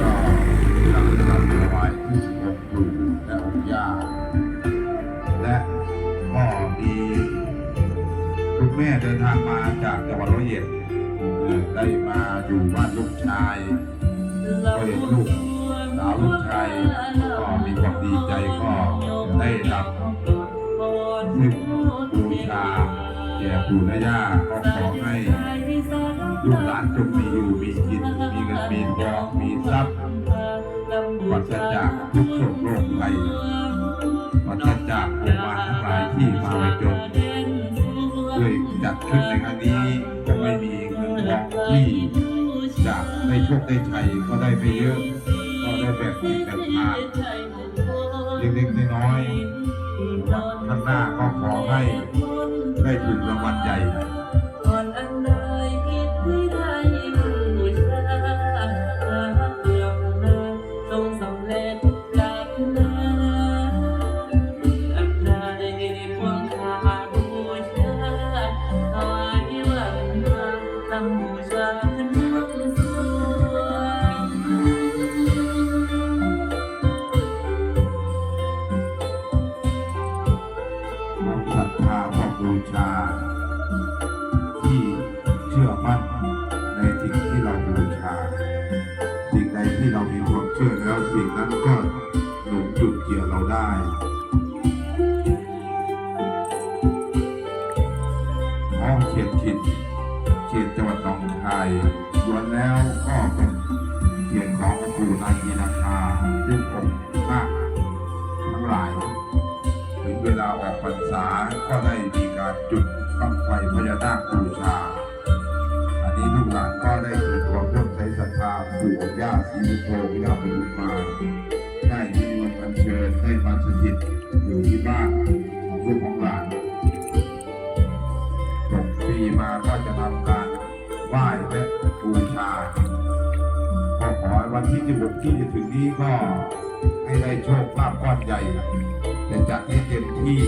ก็เราทวยที่หลวงปู่องค์ย่และก็มีคุณแม่เดินทางมาจากจังหวัดร้อยเอ็ดได้มาอยู่บ้านลูกชายก็เห็นลูกสาวลูกชายก็มีความดีใจก็ แก่ปู่และย่าก็ขอให้ลูกหลานจงมีอยู่มีกิน มีเงินมีทองมีทรัพย์ปราศจากทุกโศกโรคภัยปราศจากโรงพยาบาทั้งหลายที่มาไว้จนด้วยจัดขึ้นในครั้งนี้ก็ไม่มีเงินทองที่จะได้โชคได้ชัยก็ได้ไม่เยอะ ก็ได้แบบกินแบบทานเล็กๆน้อยๆ วันข้างหน้าก็ขอให้ได้ถูกรางวัลใหญ่ก่อนอันใดคิดให้ได้บูชาเพื่ ห้องเขียนถิ่นเขียนจังหวัดหนองคายล้วนแล้วก็เป็นเขียนขององค์ปู่นาคีนาคาซึ่งองค์นาคทั้งหลาย ถึงเวลาออกพรรษาก็ได้มีการจุดบั้งไฟพญานาคบูชา อันนี้ลูกหลานก็ได้เกิดความเริ่อมใสศรัทธาปู่ย่าศรีวิโตวิลาปทุมมา ได้มีวันอัญเชิญได้มาสถิตอยู่ที่บ้าน บูชาก็ขอวันที่ 16 ที่จะถึงนี้ก็ให้ได้โชคลาภก้อนใหญ่แต่จากนี้เต็มที่